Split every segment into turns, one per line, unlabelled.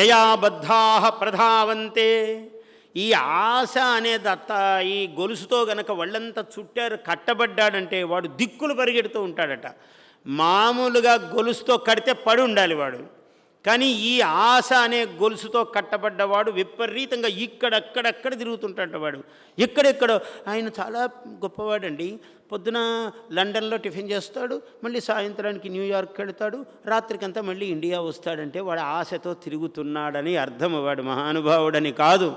యయాబద్ధా ప్రధావంతే. ఈ ఆశ అనేది అత్త ఈ గొలుసుతో గనక వాళ్ళంతా చుట్టారు కట్టబడ్డాడంటే వాడు దిక్కులు పరిగెడుతూ ఉంటాడట. మామూలుగా గొలుసుతో కడితే పడి ఉండాలి వాడు. కానీ ఈ ఆశ అనే గొలుసుతో కట్టబడ్డవాడు విపరీతంగా ఇక్కడక్కడక్కడ తిరుగుతుంటాడు వాడు. ఎక్కడెక్కడో. ఆయన చాలా గొప్పవాడండి. పొద్దున లండన్లో టిఫిన్ చేస్తాడు మళ్ళీ సాయంత్రానికి న్యూయార్క్ వెళ్తాడు రాత్రికంతా మళ్ళీ ఇండియా వస్తాడంటే వాడు ఆశతో తిరుగుతున్నాడని అర్థం వాడు మహానుభావుడని కాదు.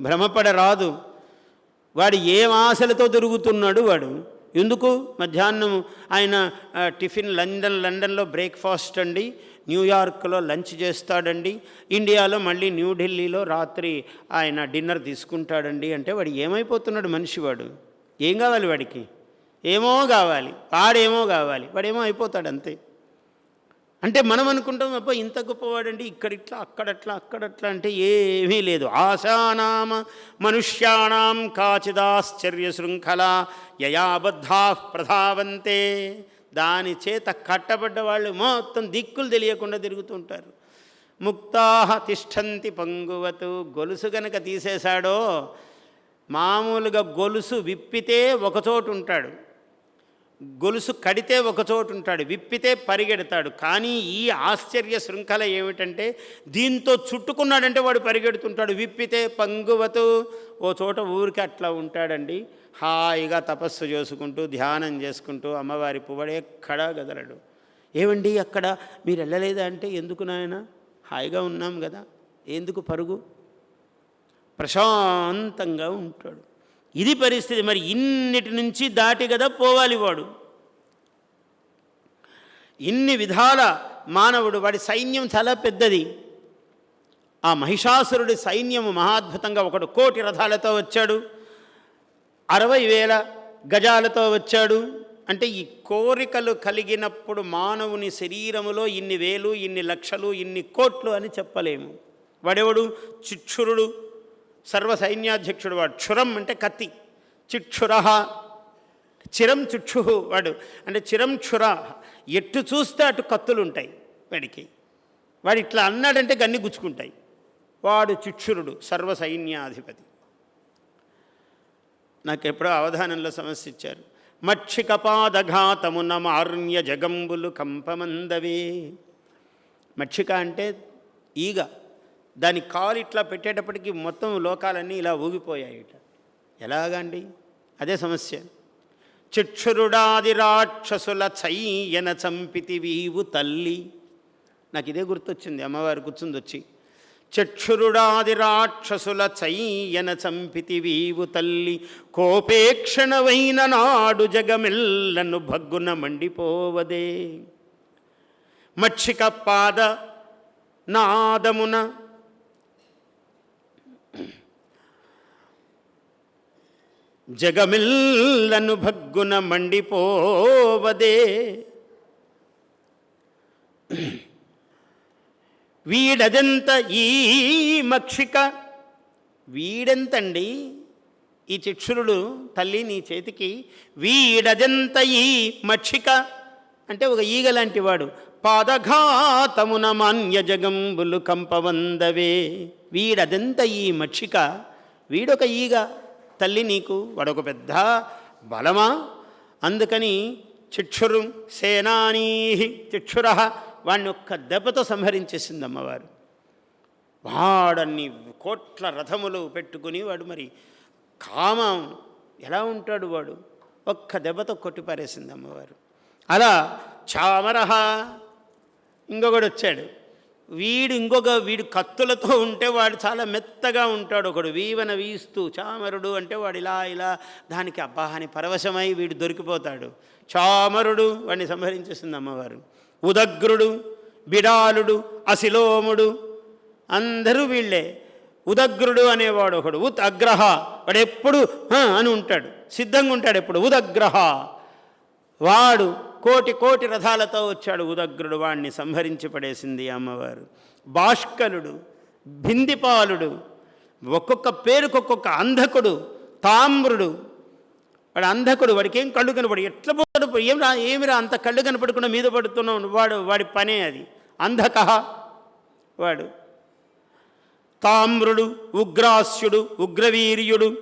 భ్రమపడరాదు. వాడు ఏం ఆశలతో తిరుగుతున్నాడు వాడు? ఎందుకు? మధ్యాహ్నం ఆయన టిఫిన్ లండన్ లండన్లో బ్రేక్ఫాస్ట్ అండి న్యూయార్క్లో లంచ్ చేస్తాడండి ఇండియాలో మళ్ళీ న్యూఢిల్లీలో రాత్రి ఆయన డిన్నర్ తీసుకుంటాడండి అంటే వాడు ఏమైపోతున్నాడు మనిషి వాడు ఏం కావాలి వాడికి? ఏమో కావాలి వాడేమో కావాలి వాడేమో అయిపోతాడు అంతే. అంటే మనం అనుకుంటాం అబ్బా ఇంత గొప్పవాడండి ఇక్కడిట్లా అక్కడట్లా అక్కడట్లా అంటే ఏమీ లేదు. ఆశానామ మనుష్యాణం కాచిదాశ్చర్య శృంఖల యయాబద్ధా ప్రధావంతే. దాని చేత కట్టబడ్డ వాళ్ళు మొత్తం దిక్కులు తెలియకుండా తిరుగుతుంటారు ముక్తా తిష్టంతి పంగువతు. గొలుసు గనక తీసేశాడో మామూలుగా గొలుసు విప్పితే ఒకచోటు ఉంటాడు. గొలుసు కడితే ఒక చోటు ఉంటాడు విప్పితే పరిగెడతాడు. కానీ ఈ ఆశ్చర్య శృంఖల ఏమిటంటే దీంతో చుట్టుకున్నాడంటే వాడు పరిగెడుతుంటాడు. విప్పితే పంగువతూ ఓ చోట ఊరికి అట్లా ఉంటాడండి. హాయిగా తపస్సు చేసుకుంటూ ధ్యానం చేసుకుంటూ అమ్మవారి పువ్వడు ఎక్కడా గదలడు. ఏమండి అక్కడ? మీరు వెళ్ళలేదా అంటే ఎందుకు నాయన? హాయిగా ఉన్నాం కదా ఎందుకు పరుగు? ప్రశాంతంగా ఉంటాడు. ఇది పరిస్థితి. మరి ఇన్నిటి నుంచి దాటి కదా పోవాలి వాడు. ఇన్ని విధాల మానవుడు వాడి సైన్యం చాలా పెద్దది. ఆ మహిషాసురుడి సైన్యము మహాద్భుతంగా ఒకడు కోటి రథాలతో వచ్చాడు. అరవై వేల గజాలతో వచ్చాడు. అంటే ఈ కోరికలు కలిగినప్పుడు మానవుని శరీరములో ఇన్ని వేలు ఇన్ని లక్షలు ఇన్ని కోట్లు అని చెప్పలేము. వాడెవడు? చిక్షురుడు. సర్వ సైన్యాధ్యక్షుడు వాడు. క్షురం అంటే కత్తి. చిక్షుర. చిరం చుక్షు వాడు. అంటే చిరం క్షుర. ఎట్టు చూస్తే అటు కత్తులు ఉంటాయి వాడికి. వాడు ఇట్లా అన్నాడంటే గన్ని గుచ్చుకుంటాయి. వాడు చిక్షురుడు సర్వ సైన్యాధిపతి నాకు ఎప్పుడో అవధానంలో సమస్య ఇచ్చారు. మక్షికపాదఘాతమున మార్ణ్య జగంబులు కంపమందవే. మక్షిక అంటే ఈగ. దాని కాలు ఇట్లా పెట్టేటప్పటికి మొత్తం లోకాలన్నీ ఇలా ఊగిపోయాయిట. ఎలాగండి? అదే సమస్య. చిక్షురుడాది రాక్షసుల చయ్యన చంపితి వీవు తల్లి. నాకు ఇదే గుర్తొచ్చింది అమ్మవారు కూర్చుంది వచ్చి చక్షురుడాది రాక్షసుల చయ్యన చంపితి వీవు తల్లి. కోపేక్షణవైన నాడు జగమెల్లను భగ్గున మండిపోవదే. మక్షిక పాద నాదమున జగమిల్లను భగ్గున మండిపోవదే. వీడదెంత ఈ మక్షిక? వీడెంతండి? ఈ చిక్షురుడు తల్లి నీ చేతికి వీడదెంత ఈ మక్షిక? అంటే ఒక ఈగ లాంటి వాడు. పాదఘాతమున మాన్య జగంబులు కంపవందవే. వీడదెంత ఈ మక్షిక? వీడొక ఈగ. తల్లి నీకు వాడొక పెద్ద బలమా? అందుకని చిక్షురు సేనానీ చిక్షుర వాడిని ఒక్క దెబ్బతో సంహరించేసింది అమ్మవారు వాడన్ని కోట్ల రథములు పెట్టుకుని వాడు మరి కామం. ఎలా ఉంటాడు వాడు? ఒక్క దెబ్బతో కొట్టిపారేసింది అమ్మవారు అలా చామరహ ఇంకొకడు వచ్చాడు వీడు ఇంకొక వీడు కత్తులతో ఉంటే వాడు చాలా మెత్తగా ఉంటాడు. ఒకడు వీవన వీస్తూ చామరుడు అంటే వాడు ఇలా ఇలా దానికి అబ్బా అని పరవశమై వీడు దొరికిపోతాడు. చామరుడు వాడిని సంహరించేసింది అమ్మవారు. ఉదగ్రుడు బిడాలుడు అశిలోముడు అందరూ వీళ్ళే. ఉదగ్రుడు అనేవాడు ఒకడు. ఉత్ అగ్రహ వాడు ఎప్పుడు అని ఉంటాడు. సిద్ధంగా ఉంటాడు ఎప్పుడు. ఉదగ్రహ. వాడు కోటి కోటి రథాలతో వచ్చాడు ఉదగ్రుడు. వాణ్ణి సంహరించి పడేసింది అమ్మవారు. బాష్కలుడు బిందిపాలుడు ఒక్కొక్క పేరుకు ఒక్కొక్క అంధకుడు తామ్రుడు. వాడు అంధకుడు వాడికి ఏం కళ్ళు కనపడి ఎట్లా పోతాడు? ఏం రా ఏమిరా అంత కళ్ళు కనపడకుండా మీద పడుతున్నావు? వాడు వాడి పనే అది. అంధక వాడు. తామ్రుడు ఉగ్రాస్యుడు ఉగ్రవీర్యుడు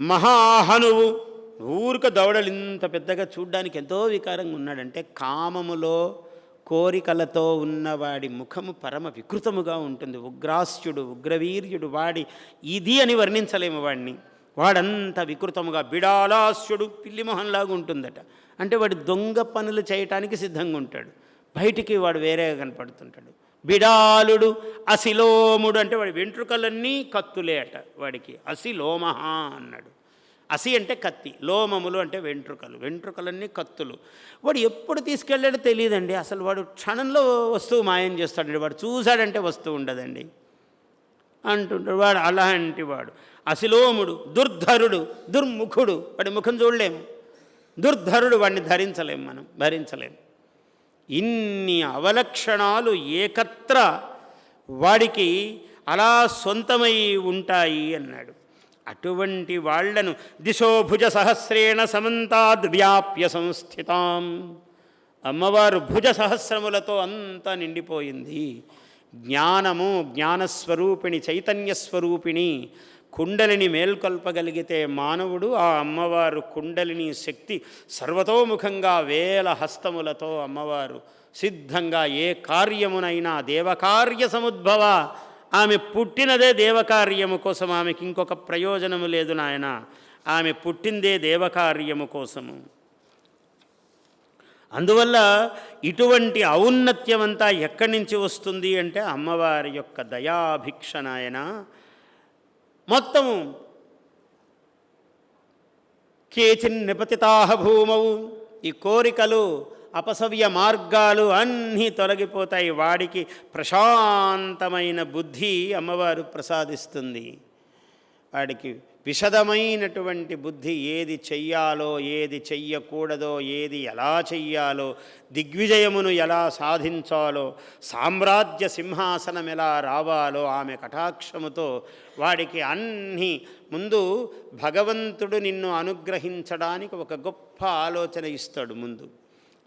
మహాహనువు ఊరిక దవడలు ఇంత పెద్దగా చూడ్డానికి ఎంతో వికారంగా ఉన్నాడంటే కామములో కోరికలతో ఉన్నవాడి ముఖము పరమ వికృతముగా ఉంటుంది. ఉగ్రాస్యుడు ఉగ్రవీర్యుడు వాడి ఇది అని వర్ణించలేము వాడిని వాడంత వికృతముగా బిడాలాస్యుడు పిల్లిమోహన్లాగా ఉంటుందట. అంటే వాడు దొంగ పనులు చేయటానికి సిద్ధంగా ఉంటాడు. బయటికి వాడు వేరేగా కనపడుతుంటాడు. బిడాలుడు అసిలోముడు అంటే వాడి వెంట్రుకలన్నీ కత్తులే అట వాడికి. అసిలోమహ అన్నాడు. అసి అంటే కత్తి లోమములు అంటే వెంట్రుకలు వెంట్రుకలన్నీ కత్తులు. వాడు ఎప్పుడు తీసుకెళ్ళాడో తెలియదండి. అసలు వాడు క్షణంలో వస్తువు మాయం చేస్తాడండి. వాడు చూశాడంటే వస్తువు ఉండదండి. అంటుంటాడు వాడు అలాంటి వాడు. అసిలోముడు దుర్ధరుడు దుర్ముఖుడు. వాడి ముఖం చూడలేము. దుర్ధరుడు వాడిని ధరించలేము మనం భరించలేము. ఇన్ని అవలక్షణాలు ఏకత్ర వాడికి అలా సొంతమై ఉంటాయి అన్నాడు. అటువంటి వాళ్ళను దిశోభుజ సహస్రేణ సమంతాద్ వ్యాప్య సంస్థితాం. అమ్మవారు భుజ సహస్రములతో అంతా నిండిపోయింది. జ్ఞానము జ్ఞానస్వరూపిణి చైతన్యస్వరూపిణి కుండలిని మేల్కొల్పగలిగితే మానవుడు ఆ అమ్మవారు కుండలిని శక్తి సర్వతోముఖంగా వేల హస్తములతో అమ్మవారు సిద్ధంగా ఏ కార్యమునైనా దేవకార్య సముద్భవ ఆమె పుట్టినదే దేవకార్యము కోసం ఆమెకి ఇంకొక ప్రయోజనము లేదు నాయన. ఆమె పుట్టిందే దేవకార్యము కోసము. అందువల్ల ఇటువంటి ఔన్నత్యం అంతా ఎక్కడి నుంచి వస్తుంది అంటే అమ్మవారి యొక్క దయాభిక్ష నాయన. మొత్తము కేచిన్ నిపతితాహ భూమౌ. ఈ కోరికలు అపసవ్య మార్గాలు అన్నీ తొలగిపోతాయి. వాడికి ప్రశాంతమైన బుద్ధి అమ్మవారు ప్రసాదిస్తుంది. వాడికి విశదమైనటువంటి బుద్ధి ఏది చెయ్యాలో ఏది చెయ్యకూడదో ఏది ఎలా చెయ్యాలో దిగ్విజయమును ఎలా సాధించాలో సామ్రాజ్య సింహాసనం ఎలా రావాలో ఆమె కటాక్షముతో వాడికి అన్ని ముందు భగవంతుడు నిన్ను అనుగ్రహించడానికి ఒక గొప్ప ఆలోచన ఇస్తాడు ముందు.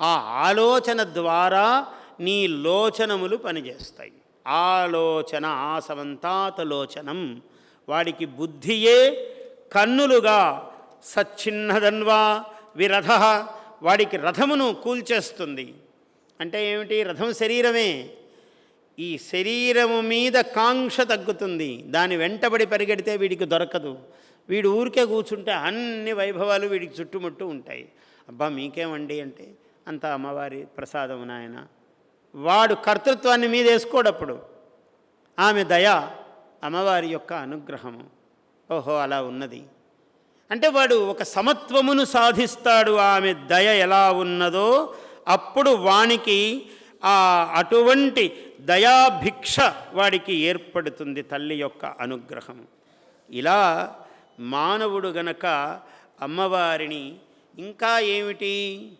ఆ ఆలోచన ద్వారా నీ లోచనములు పనిచేస్తాయి. ఆలోచన ఆసవంతాతలోచనం. వాడికి బుద్ధియే కన్నులుగా. సచ్చిన్నదన్వా విరథ. వాడికి రథమును కూల్చేస్తుంది. అంటే ఏమిటి? రథం శరీరమే. ఈ శరీరము మీద కాంక్ష తగ్గుతుంది. దాని వెంటబడి పరిగెడితే వీడికి దొరకదు. వీడు ఊరికే కూర్చుంటే అన్ని వైభవాలు వీడికి చుట్టుముట్టు ఉంటాయి. అబ్బా మీకేమండి అంటే? అంత అమ్మవారి ప్రసాదము నాయన. వాడు కర్తృత్వాన్ని మీద వేసుకోడప్పుడు ఆమె దయ అమ్మవారి యొక్క అనుగ్రహము. ఓహో అలా ఉన్నది. అంటే వాడు ఒక సమత్వమును సాధిస్తాడు ఆమె దయ ఎలా ఉన్నదో అప్పుడు వానికి ఆ అటువంటి దయాభిక్ష వాడికి ఏర్పడుతుంది తల్లి యొక్క అనుగ్రహం. ఇలా మానవుడు గనక అమ్మవారిని ఇంకా ఏమిటి?